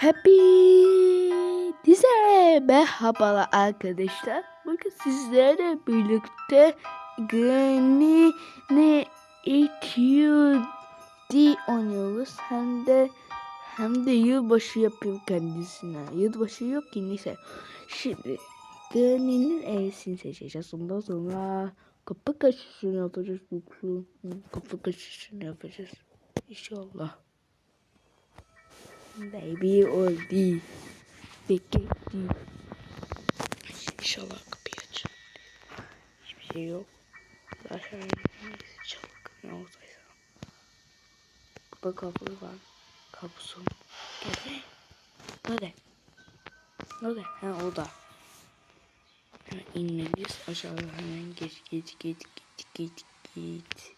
Happy Dize merhabalar arkadaşlar. Bugün sizlerle birlikte Granny ne EQD oynuyoruz. Hem de hem de yılbaşı yapıyor kendisine. Yılbaşı yok ki neyse. Şimdi Granny'nin evsini seçeceğiz. Ondan sonra kapı kaçışını yapacağız. Kapı kaçışını yapacağız. İnşallah. Baby oldu. Bekle. İnşallah kapıyı aç. Hiçbir şey yok. Aşağı neyse çabuk ne olduysa. Burada kapı var. Kapısı. Nerede? Nerede? Nerede? Ha orada. Hemen inmeliyiz. Aşağı hemen geç geç geç git git git.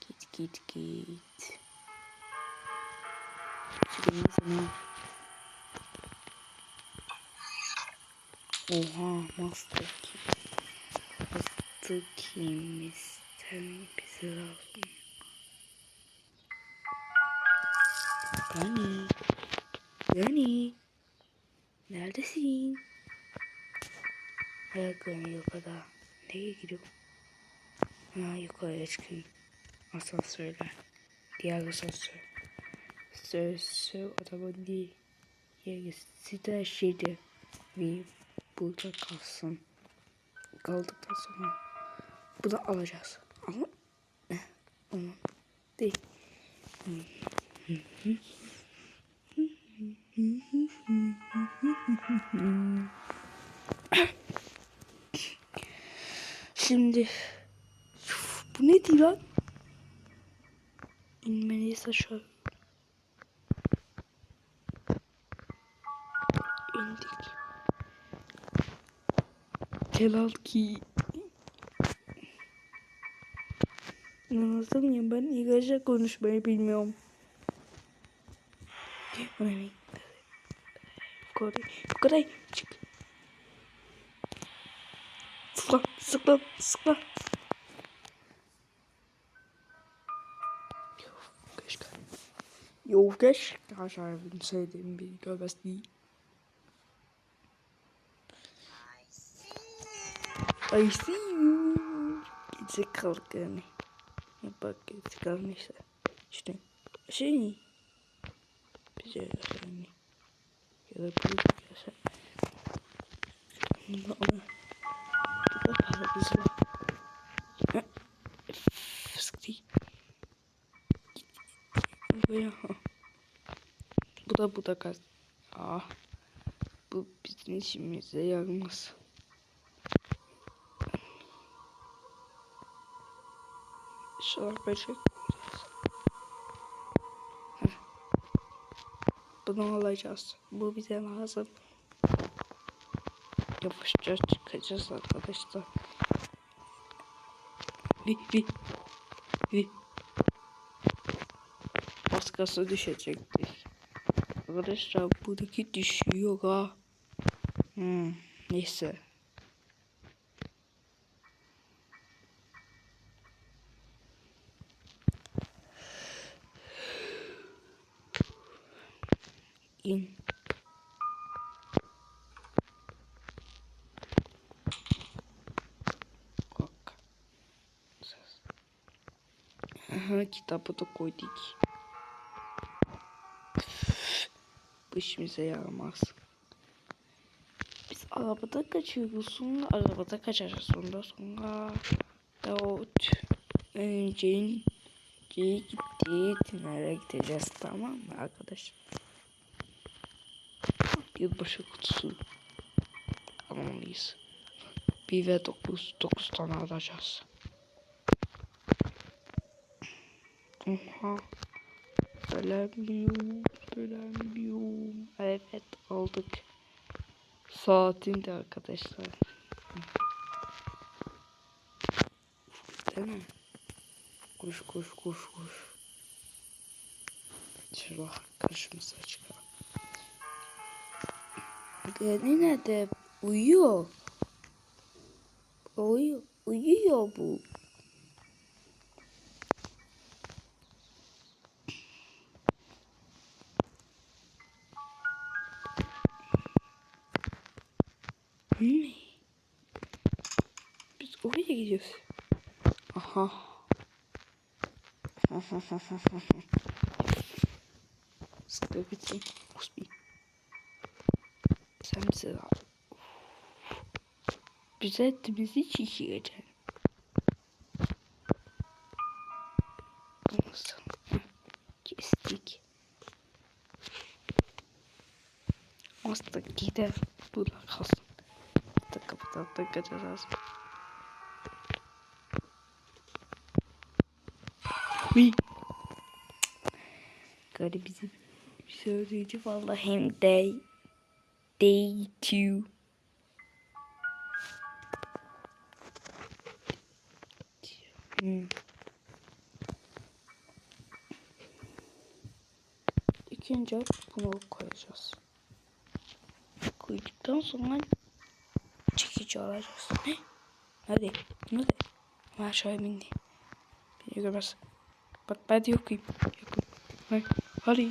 Git git git. Oha Master. Master Key'imizden bize lazım. Gani. Gani. Neredesin? Ayaklarım yukarıda. Nereye gidiyor? Ha yukarıya çıkayım. Asansörler. Diğer asansör. Sözü adamın değil. Yerisi de şeydi. Ve burada kalsın. Kaldıktan sonra bunu alacağız. Ama onu değil. Şimdi bu ne diyor? İnmeliyiz aşağı. Celal ki Anladın ya ben İngilizce konuşmayı bilmiyorum. Yukarı, yukarı çık. Sıkla, sıkla, sıkla. Keşke. Yok keşke. Bunu sevdiğim bir görmez değil. I see you. Gerizekalı yani. Ya bak gerizekalı neyse. İşte şey bize yani ya da bir yasa. Bunda ona burada paramız var. Ha, Fıskı. Buraya. Bu da bu da kaz. Ah. Bu bizim işimize yaramaz. İnşallah böcek. Heh. Bunu alacağız. Bu bize lazım. Yapışacağız çıkacağız arkadaşlar. Vi vi vi. Baskası düşecektir. Arkadaşlar buradaki düşüyor ha. Hmm, neyse. İn. Bak. Aha, kitabı da koyduk. Bu yaramaz. Biz arabada kaçıyoruz sonra arabada kaçacağız sonra sonra da o önceyin gitti tünele gideceğiz tamam mı arkadaşlar? Yılbaşı kutusu almalıyız. Bir ve dokuz, dokuz tane alacağız. Oha. Söylemiyorum, söylemiyorum. Evet aldık. Saatin de arkadaşlar. Değil mi? Koş koş koş koş. Şurada karşımıza çıkalım. Kendi nerede? Uyuyor. Uyuyor. Uyuyor bu. Ne? Biz oraya gidiyoruz. Aha. Aha. Sıkıntı. Şey. Kusmayayım. Şişireceksin. Nasıl? Kestik. Hasta gider. Dur lan kalsın. Da kapıdan da kaçacağız. Huy. Garip bizim söyleyeci vallahi hem day day two. Hmm. İkinci bunu koyacağız. Koyduktan sonra çekici alacağız. Ne? Hadi. Hadi. Ben aşağıya bindi. Beni görmez. Bak ben de yokum. Yokum. Hadi. Hadi.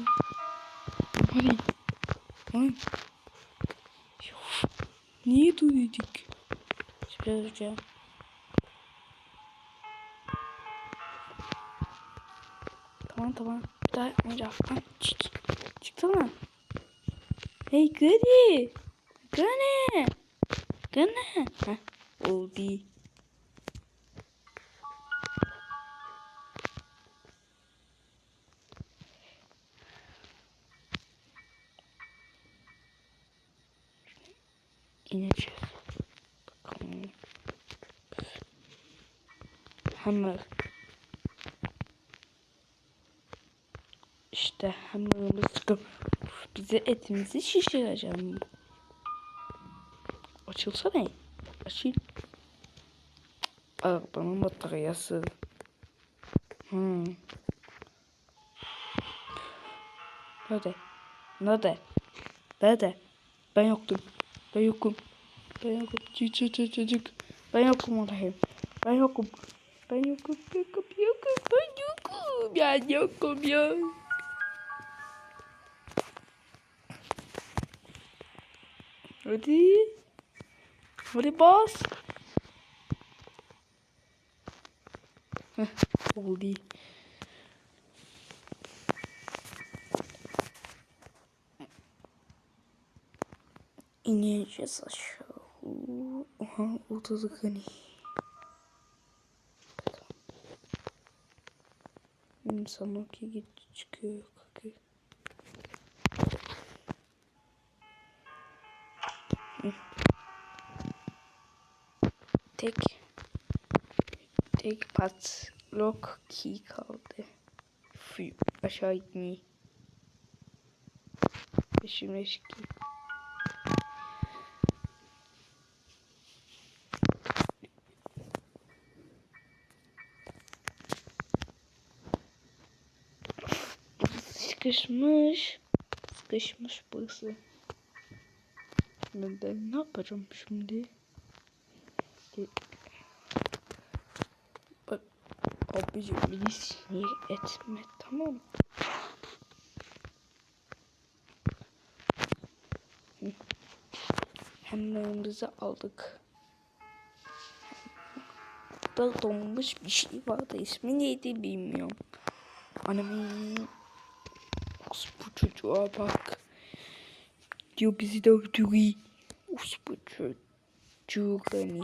Hadi. Hadi. Niye durduk? Biraz önce. Tamam tamam. Bir daha yapmayacağım. Çık. Çıksana. Hey Gani. Gani. Gani. Heh. Oldu. İneceğiz. Bakalım. Hammer. İşte hammerımız çıkıp bize etimizi şişireceğim. Açılsa ne? Açıl. Arabanın bataryası. Hmm. Nerede? Nerede? Nerede? Ben yoktum. Ben yokum. Ben yokum. Çık çık çık çık. Ben yokum oraya. Ben yokum. Ben yokum. Ben yokum. Yokum. Ben yokum. Ben yokum ya. Hadi. Hadi bas. Heh, oldu. İneceğiz aşağı. Oha oturduk hani. İnsan ki git çıkıyor. Kalkıyor. Tek tek pat lock key kaldı. Fü, aşağı inmeyi. Peşime çıkayım. Sıkışmış. Sıkışmış burası. Ben de ne yapacağım şimdi? Abicim beni sinir etme tamam. Hemlerimizi aldık. Burada donmuş bir şey vardı. İsmi neydi bilmiyorum. Annemin bu çocuğa bak. Diyor bizi de öldürüyor. Bu çocuğu hani.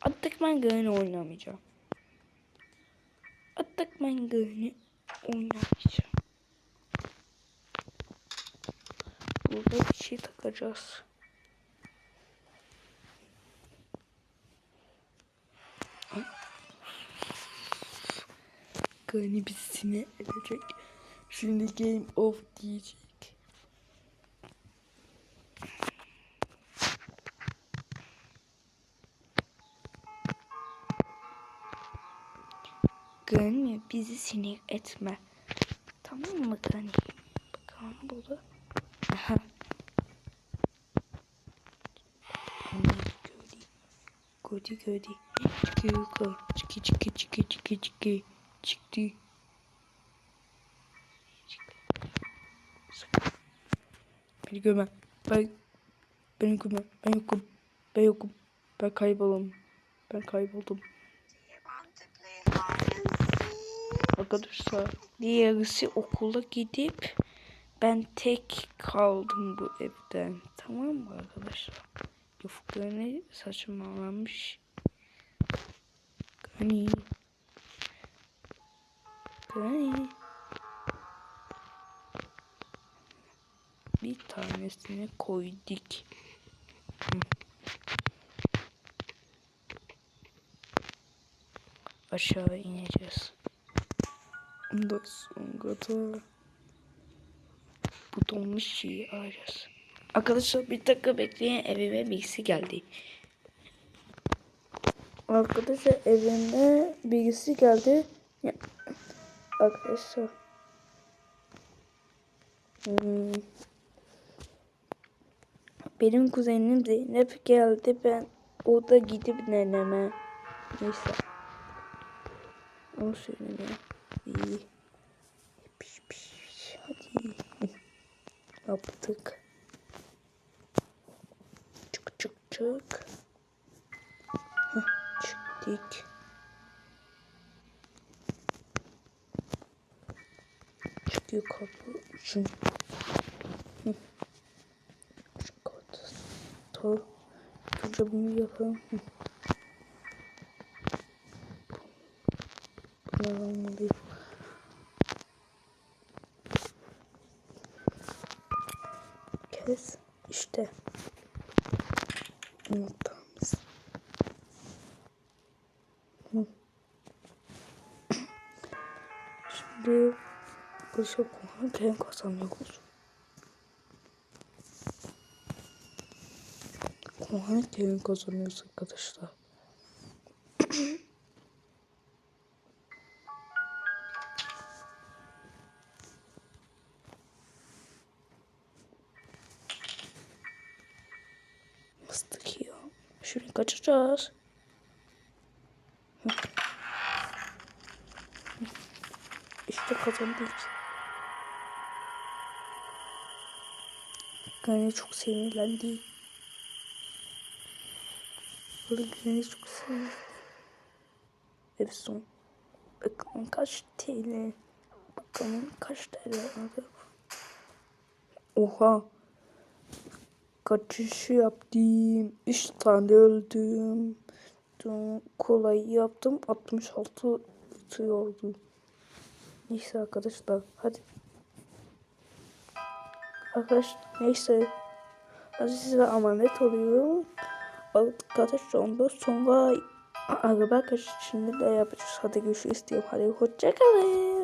Artık ben gönlü oynamayacağım. Artık ben gönlü oynamayacağım. Burada bir şey takacağız. Gani bizi sinir edecek. Şimdi game of diyecek. Gani bizi sinir etme. Tamam mı Gani? Bakalım burada. Aha. Gördü gördü. Çıkıyor. Çıkı çıkı çıkı çıkı çıkı. Çıktı. Beni görme. Ben beni görme. Ben yokum. Ben yokum. Ben kayboldum. Ben kayboldum. Arkadaşlar diğerisi okula gidip ben tek kaldım bu evden. Tamam mı arkadaşlar? Yufuklarını saçmalamış. Gani. Gani. Tanesini koyduk. Aşağı ineceğiz. Ondan sonra da bu donmuş şeyi arayacağız. Arkadaşlar bir dakika bekleyin evime birisi geldi. Arkadaşlar evime birisi geldi. Ya, arkadaşlar. Hmm. Benim kuzenim Zeynep geldi. Ben o da gidip neneme. Neyse. Onu söyleme. İyi. Piş piş. Hadi. Yaptık. Çık çık çık. Heh, çıktık. Çıkıyor kapı için. Tamam. Önce bunu yapalım. Bunlar olmalı. Kes. İşte. Hı. Şimdi bu sokuğunu ben kazanıyoruz. Kuğanı gelin kazanıyoruz arkadaşlar. Mıstık ya. Şimdi kaçacağız. İşte kazandık. Gani çok sinirlendi. Böyle Gani çok sinirlendi. Efsun. Bakalım kaç TL. Bakalım kaç TL aldı. Oha. Kaçışı yaptım. 3 tane öldüm. Kolayı yaptım. 66 tüy oldu. Neyse arkadaşlar. Hadi. Arkadaş neyse. Hadi size emanet oluyorum. Arkadaşlar ondan sonra araba kaç şimdi de yapacağız. Hadi görüşürüz diyorum. Hadi hoşçakalın.